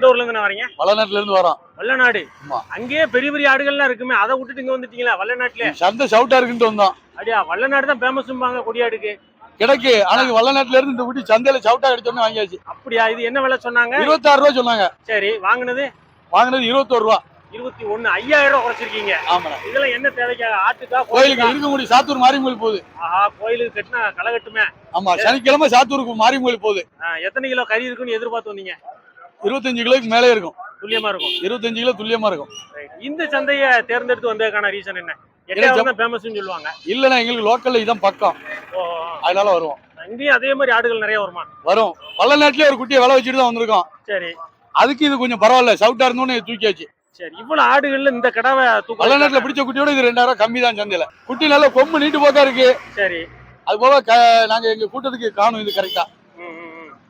எந்த ஊர்ல இருந்து வரீங்க? வளநாட்டுல இருந்து வரோம். வல்லநாடு ஆமா. அங்கேயே பெரிய பெரிய ஆடுகள்லாம் இருக்குமே அதை விட்டுட்டு இங்க வந்துட்டீங்களா வல்லநாட்டுல சந்தை சவுட்டா இருக்குன்ட்டு வந்தோம். அப்படியா? வல்லநாடு தான் ஃபேமஸ்ம்பாங்க கொடியாடுக்கு. கிடக்கு. ஆனா வளநாட்டுல இருந்து இந்த குட்டி சந்தையில சவுட்டா அடிச்சோன்னு வாங்கியாச்சு. அப்படியா? இது என்ன விலை சொன்னாங்க? இருபத்தாறு ரூபா சொன்னாங்க. சரி வாங்குனது? வாங்கினது இருபத்தோரு ரூபா. இருபத்தி ஒண்ணு ஐயாயிரம் ரூபாய் குறைச்சிருக்கீங்க. ஆமாண்ணா. இதெல்லாம் என்ன தேவைக்காக? ஆட்டுக்கா கோயிலுக்கு இருக்கமுடி சாத்தூர் மாரியம்மன் போகுது. ஆஹா கோயிலுக்கு கட்டினா களை கட்டுமே. ஆமா சனிக்கிழமை சாத்தூருக்கு மாரியம்மன் போகுது. எத்தனை கிலோ கறி இருக்குன்னு எதிர்பார்த்து வந்தீங்க? இருபத்தஞ்சு கிலோக்கு மேலே இருக்கும். துல்லியமா இருக்கும். இருபத்தஞ்சு கிலோ துல்லியமா இருக்கும். இந்த சந்தையை தேர்ந்தெடுத்து வந்ததுக்கான ரீசன் என்ன? ஃபேமஸ்னு சொல்லுவாங்க. இல்லைன்னா எங்களுக்கு லோக்கல்ல இதான் பக்கம். அதனால வருவோம். இங்கேயும் அதே மாதிரி ஆடுகள் நிறைய வருமா? வரும். வளநாட்டுலயே ஒரு குட்டியை விலை வச்சுட்டு தான் வந்திருக்கோம். சரி. அதுக்கு இது கொஞ்சம் பரவாயில்ல. சவுட்டா இருந்தோன்னு தூக்கியாச்சு. சரி இவ்வளவு ஆடுகள்ல இந்த கடாவை தூக்க வளநாட்டுல பிடிச்ச குட்டியோட இது ரெண்டாயிரம் கம்மி தான் சந்தையில. குட்டி நல்ல கொம்பு நீட்டு போக்கா இருக்கு. சரி. அது போக நாங்க எங்க கூட்டத்துக்கு காணும் இது கரெக்டா.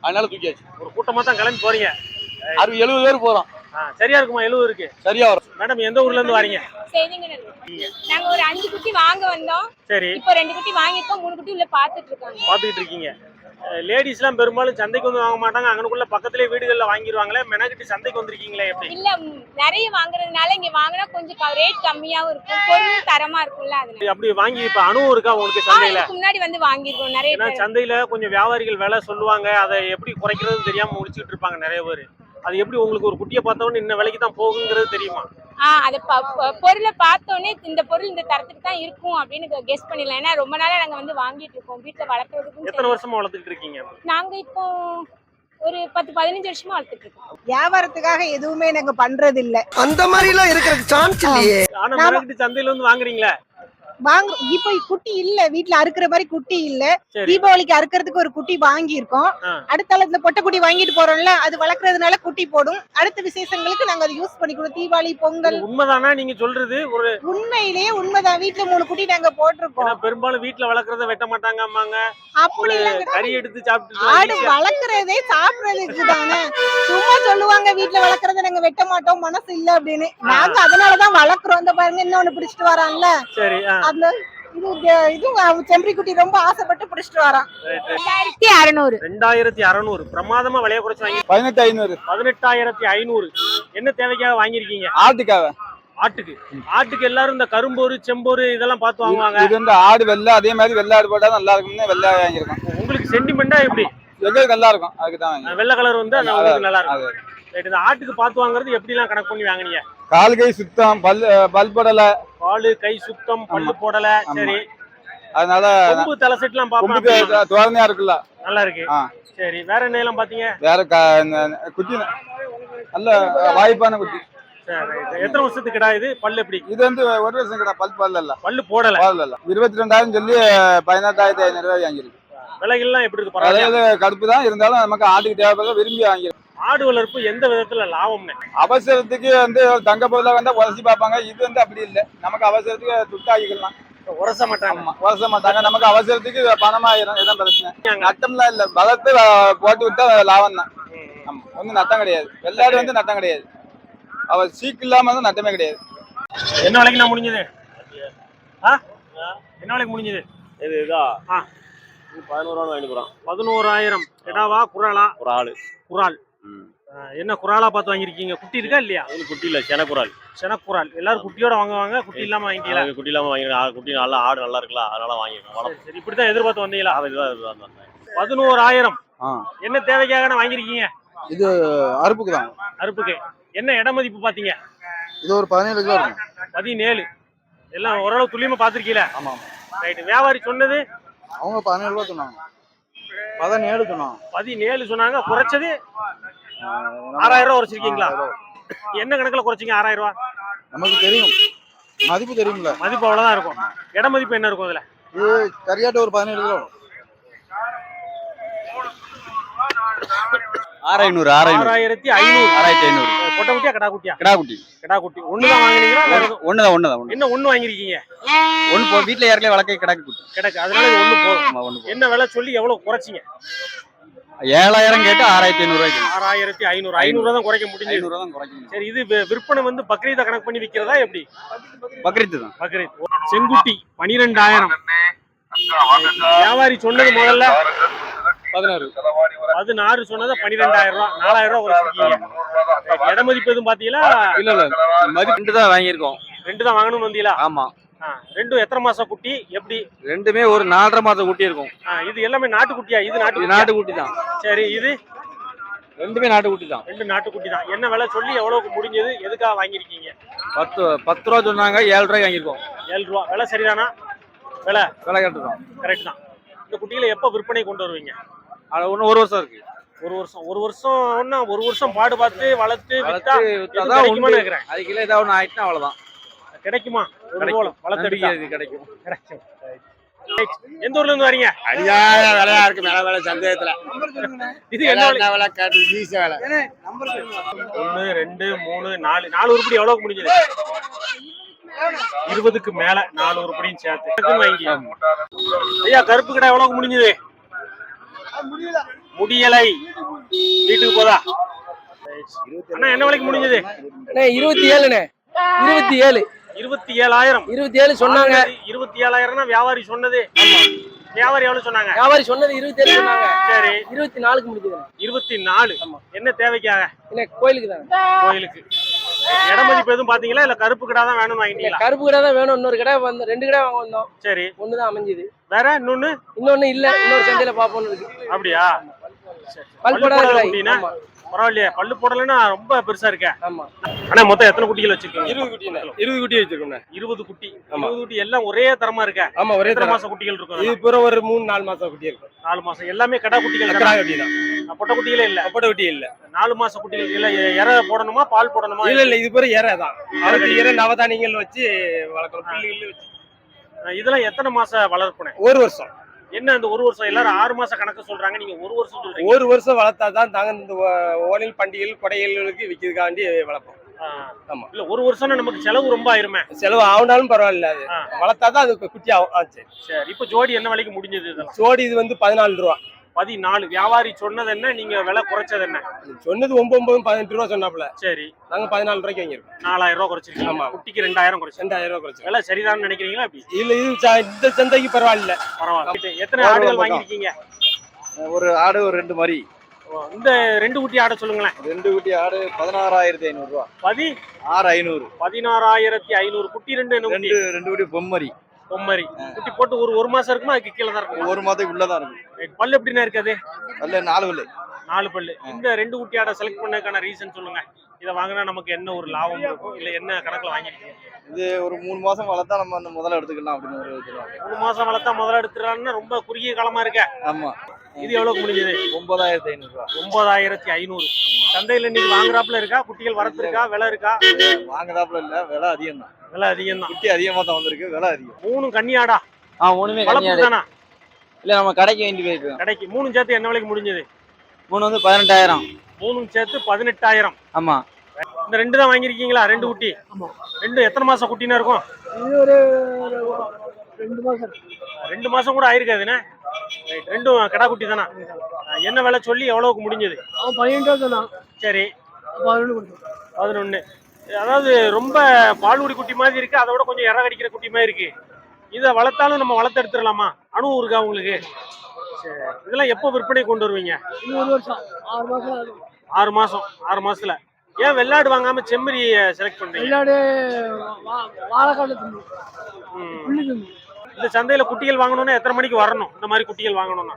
அதனால தூக்கியாச்சு. ஒரு கூட்டமா தான் கிளம்பி போறீங்க. அறுபது எழுபது பேர் போறோம். ஆ, சரியா இருக்குமா? எழுபது இருக்கு. சரியா வரும். மேடம் எந்த ஊர்ல இருந்து வரீங்க? நாங்க. ஒரு அஞ்சு குட்டி வாங்க வந்தோம். சரி. இப்போ ரெண்டு குட்டி வாங்கியிருக்கோம் மூணு குட்டி உள்ள பாத்துட்டு இருக்காங்க. பாத்துக்கிட்டு இருக்கீங்க. லேடிஸ் எல்லாம் பெரும்பாலும் சந்தைக்கு வந்து வாங்க மாட்டாங்க. அங்கனுக்குள்ள பக்கத்துலயே வீடுகள்ல வாங்கிடுவாங்களே மெனக்கிட்டு சந்தைக்கு வந்திருக்கீங்களே எப்படி? இல்ல நிறைய வாங்குறதுனால இங்க வாங்கினா கொஞ்சம் ரேட் கம்மியாவும் இருக்கும். பொருள் தரமா இருக்கும்ல அதனால அப்படி வாங்கி இப்ப அனுபவம் இருக்கா உங்களுக்கு சந்தையில? முன்னாடி வந்து வாங்கியிருக்கோம் நிறைய சந்தையில கொஞ்சம் வியாபாரிகள் விலை சொல்லுவாங்க. அதை எப்படி குறைக்கிறதுன்னு தெரியாம முடிச்சுட்டு இருப்பாங்க நிறைய பேர். அது எப்படி உங்களுக்கு ஒரு குட்டியை பார்த்த உடனே இன்ன விலைக்கு தான் போகுங்கிறது தெரியுமா? ஆ அதை பொருளை பார்த்தோன்னே இந்த பொருள் இந்த தரத்துக்கு தான் இருக்கும் அப்படின்னு கெஸ் பண்ணிடலாம். ஏன்னா ரொம்ப நாளா நாங்க வந்து வாங்கிட்டு இருக்கோம். வீட்டுல வளர்க்கறதுக்கும் எத்தனை. வருஷமா வளர்த்துக்கிட்டு இருக்கீங்க? நாங்க இப்போ ஒரு பத்து பதினஞ்சு வருஷமா வளர்த்துட்டு இருக்கோம். வியாபாரத்துக்காக எதுவுமே நாங்க பண்றது இல்ல அந்த மாதிரி எல்லாம் இருக்கிறதுக்கு சான்ஸ் இல்லையே. சந்தையில வந்து வாங்குறீங்களே? வாங்க இப்ப குட்டி இல்ல வீட்ல அறுக்கிற மாதிரி குட்டி இல்ல. தீபாவளிக்கு அறுக்கிறதுக்கு ஒரு குட்டி வாங்கி இருக்கோம் ஆ. அடுத்த இந்த பொட்டை குட்டி வாங்கிட்டு போறோம்ல அது வளர்க்கறதுனால குட்டி போடும். அடுத்த விசேஷங்களுக்கு நாங்க அதை யூஸ் பண்ணிக்கிறோம் தீபாவளி பொங்கல். உண்மைதானா நீங்க சொல்றது? ஒரு உண்மையிலேயே உண்மைதான். வீட்ல மூணு குட்டி நாங்க போட்டிருக்கோம். பெரும்பாலும் வீட்டுல வளர்க்கறத வெட்ட மாட்டாங்க அம்மாங்க அப்படி கறி எடுத்து ஆடு சாப்பிட்டு வளர்க்கறதே சாப்பிடுறதுக்கு தானே சும்மா சொல்லுவாங்க வீட்ல வளர்க்கறத நாங்க வெட்ட மாட்டோம் மனசு இல்ல அப்படின்னு. நாங்க அதனாலதான் வளர்க்குறோம். இந்த பாருங்க இன்னொன்னு பிடிச்சிட்டு ஆ, அந்த இது இது செம்பரி குட்டி ரொம்ப ஆசைப்பட்டு பிடிச்சிட்டு வரான். ரெண்டாயிரத்தி அறநூறு. ரெண்டாயிரத்தி அறநூறு. பிரமாதமா விலைய குறைச்சு வாங்கி பதினெட்டு ஐநூறு. பதினெட்டாயிரத்தி ஐநூறு. என்ன தேவைக்காக வாங்கியிருக்கீங்க? ஆட்டுக்காக ஆட்டுக்கு. ஆட்டுக்கு எல்லாரும் இந்த கரும்போரு செம்போரு இதெல்லாம் பார்த்து வாங்குவாங்க. இது வந்து ஆடு வெள்ளை அதே மாதிரி வெள்ளை ஆடு போட்டா நல்லா இருக்கும்னு வெள்ளை வாங்கியிருக்கோம். உங்களுக்கு சென்டிமெண்டா எப்படி? எங்களுக்கு நல்லா இருக்கும். அதுக்கு தான் வெள்ளை கலர் வந்து உங்களுக்கு நல்லா இருக்கும். இந்த ஆட்டுக்கு பார்த்து வாங்குறது எப்படி எல்லாம் கணக்கு பண்ணி வாங்குனீங்க? கால் கை சுத்தம் பல் பல் பால் கை சுத்தம் பல்லு போடல. சரி. அதனால கொம்பு தலை செட்லாம் பாப்போம் தோரணையா இருக்குல்ல. நல்லா இருக்கு. சரி வேற என்ன எல்லாம் பாத்தீங்க வேற குட்டி நல்ல வாய்ப்பான குட்டி. எத்தனை வருஷத்துக்கு கிடா இது? பல்லு எப்படி? இது வந்து ஒரு வருஷம் கடை பல் பல்ல இல்ல பல்லு போடல. பல்ல இல்ல இருபத்தி ரெண்டாயிரம் சொல்லி பதினெட்டாயிரத்தி ஐநூறு ரூபாய் வாங்கியிருக்கு. விலைகள்லாம் எப்படி இருக்கு? கடுப்பு தான். இருந்தாலும் நமக்கு ஆட்டுக்கு தேவைப்படுற விரும்பி வாங்கியிருக்கு. ஆடு வளர்ப்பு எந்த விதத்துல லாபம்னு? அவசரத்துக்கு வந்து தங்க பொருளை வந்தா உரசி பார்ப்பாங்க. இது வந்து அப்படி இல்லை. நமக்கு அவசரத்துக்கு துட்டாக்கிக்கலாம் உரச மாட்டாங்க. உரச மாட்டாங்க. நமக்கு அவசரத்துக்கு பணமாயிரும் இதான் பிரச்சனை. நட்டம்லாம் இல்ல. வளர்த்து போட்டு விட்டா லாபம் தான் ஒன்றும் நட்டம் கிடையாது. வெள்ளாடு வந்து நட்டம் கிடையாது. அவ சீக்கு இல்லாம வந்து நட்டமே கிடையாது. என்ன விலைக்கு நான் முடிஞ்சது? ஆ? என்ன விலைக்கு முடிஞ்சது? இது இதா? ஆ. இது பதினோரு ரூபா வாங்கிட்டு போறான். பதினோராயிரம். கிடாவா குறாலா? ஒரு ஆளு. ஆ, என்ன குறாலா பார்த்து வாங்கியிருக்கீங்க? குட்டி இருக்கா இல்லையா? குட்டி இல்ல செனக்குறாள் செனக்குறால் எல்லாரும் குட்டியோட வாங்குவாங்க குட்டி இல்லாம வாங்கிக்கலாம் அது குட்டி இல்லாம வாங்கிருக்கேன் குட்டி நல்லா ஆடு நல்லா இருக்குல்ல அதனால வாங்கிருக்கேன் வளர்ப்பு சரி, இப்படித்தான் எதிர்பார்த்து வந்தீங்களா? இதுதான். பதினோராயிரம். என்ன தேவைக்காக வாங்கியிருக்கீங்க? இது அறுப்புக்கு தான். அறுப்புக்கு. என்ன இட மதிப்பு பாத்தீங்க இது ஒரு பதினேழு கிலோ இருக்கும். பதினேழு. எல்லாம் ஓரளவு துல்லியமா பாத்திருக்கீல ஆமா ரைட் வியாபாரி சொன்னது? அவங்க பதினேழு ரூபா சொன்னாங்க. பதினேழு சொன்னாங்க. பதினேழு சொன்னாங்க. குறைச்சது? ஆறாயிரம் ரூபா குறைச்சிருக்கீங்களா? என்ன கணக்குல குறைச்சிங்க ஆறாயிரம் ரூபா? நமக்கு தெரியும். மதிப்பு தெரியும்ல. மதிப்பு அவ்வளவுதான் இருக்கும். இட மதிப்பு என்ன இருக்கும் இதுல? இது கரியாட்டு ஒரு பதினேழு கிலோ. ஆறு ஐநூறு ஆறு ஐநூறு. ஆறாயிரத்தி ஐநூறு. ஆறாயிரத்தி ஐநூறு பொட்டை குட்டியா கடா குட்டியா கிடா குட்டி. கடா குட்டி. ஒண்ணுதான் வாங்குனீங்களா? ஒண்ணுதான் ஒண்ணுதான் ஒண்ணு என்ன ஒண்ணு வாங்கிருக்கீங்க ஒண்ணு போ வீட்டுல யாருக்கே வளர்க்க கிடக்கு குட்டி. கிடக்கு. அதனால ஒண்ணு போதும். என்ன விலை சொல்லி எவ்வளவு குறைச்சிங்க? ஏழாயிரம் கேட்டு ஆறாயிரத்தி ஐநூறு ரூபாய்க்கு ஆறாயிரத்தி ஐநூறு ஐநூறு. தான் குறைக்க முடிஞ்சது. ஐநூறு தான் குறைக்கணும் சரி இது விற்பனை வந்து பக்ரீத கணக்கு பண்ணி விக்கிறதா எப்படி? பக்ரீத்து தான். பக்ரீத். செங்குட்டி பனிரெண்டாயிரம். வியாபாரி சொன்னது முதல்ல. பதினாறு. பதினாறு சொன்னதை பன்னிரெண்டாயிரம் ரூபாய் நாலாயிரம் ரூபாய் குறைச்சிருக்கீங்க. இட மதிப்பு எதுவும் பாத்தீங்களா இல்ல இல்ல. மதிப்பு ரெண்டு தான் வாங்கியிருக்கோம். ரெண்டு தான் வாங்கணும்னு வந்தீங்களா? ஆமா. ரெண்டும் எத்தனை மாசம் குட்டி? எப்படி? ரெண்டுமே ஒரு நாலரை மாசம் குட்டி இருக்கும். இது எல்லாமே நாட்டுக்குட்டியா? இது நாட்டு நாட்டு குட்டி தான் சரி இது? ரெண்டுமே நாட்டு குட்டி தான் ரெண்டு நாட்டுக்குட்டி தான் என்ன விலை சொல்லி எவ்வளவுக்கு முடிஞ்சது? எதுக்காக வாங்கியிருக்கீங்க? பத்து பத்து ரூபா சொன்னாங்க ஏழு ரூபாய்க்கு வாங்கியிருக்கோம். ஏழு ரூபா. விலை சரிதானா? விலை? விலை கட்டுறோம் கரெக்ட் தான் இந்த குட்டிகளை எப்போ விற்பனை கொண்டு வருவீங்க? அது ஒன்றும் ஒரு வருஷம் இருக்கு. ஒரு வருஷம். ஒரு வருஷம் ஒரு வருஷம் பாடு பார்த்து வளர்த்து. கேக்குறேன். அதுக்குள்ள ஏதாவது ஒன்று ஆயிட்டுனா அவ்வளவுதான். கிடைக்குமா? ஒரு கிடைக்கும். கிடைக்கும். எந்த ஊர்ல இருந்து வரீங்க? அடியாத விலையா இருக்கு மேல வேலை சந்தேகத்துல. இது என்ன விலை? காட்டு வீச வேலை. ஒண்ணு ரெண்டு மூணு நாலு. நாலு உருப்படி எவ்வளவுக்கு முடிஞ்சது? இருபதுக்கு மேல நாலு உருப்படியும் சேர்த்து. வாங்கி. ஐயா கருப்பு கடை எவ்வளவுக்கு முடிஞ்சது? முடியலை. வீட்டுக்கு போதா? அண்ணா என்ன விலைக்கு முடிஞ்சது? இருபத்தி ஏழுண்ணே. இருபத்தி ஏழு. இருபத்தி ஏழாயிரம். இருபத்தி ஏழு சொன்னாங்க. இருபத்தி ஏழாயிரம்னா வியாபாரி சொன்னது. வியாபாரி எவ்வளவு சொன்னாங்க? வியாபாரி சொன்னது இருபத்தி ஏழு சொன்னாங்க. சரி. இருபத்தி நாலுக்கு முடிஞ்சது இருபத்தி நாலு. என்ன தேவைக்காக? என்ன கோயிலுக்கு தாங்க. கோயிலுக்கு. இட மதிப்பு எதுவும் பாத்தீங்களா இல்ல கருப்பு கடை தான் வேணும்னு வாங்கிட்டீங்களா? கருப்பு கடை தான் வேணும். இன்னொரு கடை வந்து ரெண்டு கடை வாங்க வந்தோம். சரி. ஒன்று தான் அமைஞ்சுது. வேற இன்னொன்னு? இன்னொன்னு இல்ல. இன்னொரு சந்தையில பாப்போம்னு இருக்கு. அப்படியா? சரி. கடை. பரவாயில்லையே. பல்லு போடலைன்னா ரொம்ப பெருசா இருக்க. ஆமா. ஆனா மொத்தம் எத்தனை குட்டிகள் வச்சிருக்கீங்க? இருபது குட்டி இருபது குட்டி வச்சிருக்கோம் இருபது குட்டி. இருபது குட்டி எல்லாம் ஒரே தரமா இருக்க. ஆமா ஒரே தரம். மாசம் குட்டிகள் இருக்கும் இது? பூரா ஒரு மூணு நாலு மாசம் குட்டி இருக்கும் நாலு மாசம். எல்லாமே கடா குட்டிகள் தானா? குட்டி தான். பொட்டை குட்டிகளே இல்ல. அப்பட குட்டி இல்ல. நாலு மாச குட்டிகள். இல்ல இறை போடணுமா பால் போடணுமா? இல்ல இல்ல இது பூரா இறை தான். அதுக்கு இறை நவதானியங்கள் வச்சு வளர்க்குறோம். பில்லுகள் வச்சு. இதெல்லாம் எத்தனை மாச வளர்ப்புனே ஒரு வருஷம். என்ன இந்த ஒரு வருஷம் எல்லாரும் ஆறு மாச கணக்கு சொல்றாங்க நீங்க ஒரு வருஷம் சொல்றீங்க. ஒரு வருஷம் வளர்த்தா தான் தாங்க இந்த ஓ- ஓணில் பண்டிகைகள் கொடைகளுக்கு விற்கிறதுக்காண்டி வளர்ப்போம். ஆமா. இல்ல ஒரு வருஷம்னா நமக்கு செலவு ரொம்ப ஆயிருமே. செலவு ஆகுனாலும் பரவாயில்ல அது. வளர்த்தா தான் அது குட்டி ஆகும் சரி. சரி இப்ப ஜோடி என்ன விலைக்கு முடிஞ்சது ஜோடி இது வந்து பதினாலு ரூபா. பதினாலு. வியாபாரி சொன்னது என்ன? நீங்க விலை குறைச்சது என்ன? சொன்னது ஒன்பது ஒன்பது பதினெட்டு ரூபா சொன்னாப்புல. சரி. நாங்க பதினாலு ரூபாய்க்கு வாங்கியிருக்கோம். நாலாயிரம் ரூபாய் குறைச்சிருக்கீங்க. ஆமா. குட்டிக்கு ரெண்டாயிரம் குறைச்சு ரெண்டாயிரம் ரூபாய் குறைச்சு விலை சரிதான் நினைக்கிறீங்களா அப்படி இல்ல இது இந்த சந்தைக்கு பரவாயில்ல. பரவாயில்ல. எத்தனை ஆடுகள் பக்கம். வாங்கியிருக்கீங்க? ஒரு ஆடு ஒரு ரெண்டு மாதிரி இந்த ரெண்டு குட்டி ஆட சொல்லுங்களேன். ரெண்டு குட்டி ஆடு பதினாறாயிரத்தி ஐநூறு ரூபா. பதி ஆறு ஐநூறு. பதினாறாயிரத்தி ஐநூறு. குட்டி ரெண்டு என்ன குட்டி? ரெண்டு ரெண்டு குட்டி பொம்மரி. பொம்மரி. குட்டி போட்டு ஒரு ஒரு மாசம் இருக்குமா? அதுக்கு கீழே தான் இருக்கும்? ஒரு மாதத்துக்கு உள்ளதான் இருக்கும் பல்லு எப்படின்னா இருக்காது அல்ல நாலு வில்லை நாலு பல்லு. இந்த ரெண்டு குட்டி ஆடை செலக்ட் பண்ணதுக்கான ரீசன் சொல்லுங்க. இதை வாங்கினா நமக்கு என்ன ஒரு லாபம் இருக்கும்? இல்ல என்ன கணக்குல வாங்கிருக்கீங்க? இது ஒரு மூணு மாசம் வளர்த்தா நம்ம அந்த முதல்ல எடுத்துக்கலாம் அப்படின்னு ஒரு மூணு மாசம் வளர்த்தா முதல்ல எடுத்துறான்னு ரொம்ப குறுகிய காலமா இருக்க. ஆமா. இது எவ்வளவுக்கு முடிஞ்சது? ஒன்பதாயிரத்தி ஐநூறு ரூபா. ஒன்பதாயிரத்தி ஐநூறு. சந்தையில இன்னைக்கு வாங்குறாப்புல இருக்கா? குட்டிகள் வரத்து இருக்கா விலை இருக்கா? வாங்குதாப்புல இல்ல விலை அதிகம் தான் விலை அதிகம் தான் குட்டி அதிகமா தான் வந்திருக்கு விலை அதிகம். மூணு கன்னி ஆடா ஆ ஒண்ணுமே வளர்ப்பு தானா? இல்ல நம்ம கடைக்கு வேண்டி போயிருக்கோம். கடைக்கு மூணு சேர்த்து என்ன விலைக்கு முடிஞ்சது? மூணு வந்து பதினெட்டாயிரம். மூணும் சேர்த்து பதினெட்டாயிரம். ஆமா. இந்த ரெண்டு தான் வாங்கியிருக்கீங்களா? ரெண்டு குட்டி? ரெண்டு எத்தனை மாசம் குட்டினா இருக்கும்? ரெண்டு மாசம். கூட ஆயிருக்காதுண்ணே Right. ரெண்டும் கடா குட்டி தானா என்ன விலை சொல்லி எவ்வளவுக்கு முடிஞ்சது? அவன் பையன் சொன்னான். சரி. பதினொன்று கொடுத்தோம் பதினொன்னு. அதாவது ரொம்ப பால்குடி குட்டி மாதிரி இருக்கு. அதை விட கொஞ்சம் இற கடிக்கிற குட்டி மாதிரி இருக்கு. இதை வளர்த்தாலும் நம்ம வளர்த்து எடுத்துடலாமா? அனுபவம் இருக்கா உங்களுக்கு? இதெல்லாம் எப்போ விற்பனை கொண்டு வருவீங்க? வருஷம். ஆறு மாசம் ஆறு மாசம். ஆறு மாசத்துல. ஏன் வெள்ளாடு வாங்காம செம்மறி செலக்ட் பண்றீங்க? வாழைக்காடு இந்த சந்தையில குட்டிகள் வாங்கணும்னா எத்தனை மணிக்கு வரணும்? இந்த மாதிரி குட்டிகள் வாங்கணும்னா?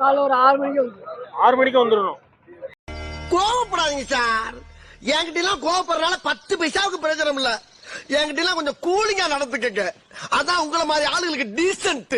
காலைல ஒரு ஆறு மணிக்கு வந்து ஆறு மணிக்கு வந்துடணும் கோவப்படாதீங்க சார். என்கிட்ட எல்லாம் கோவப்படுறதுனால பத்து பைசாவுக்கு பிரயோஜனம் இல்ல. என்கிட்ட எல்லாம் கொஞ்சம் கூலிங்கா நடந்துக்கங்க. அதான் உங்களை மாதிரி ஆளுங்களுக்கு டீசென்ட்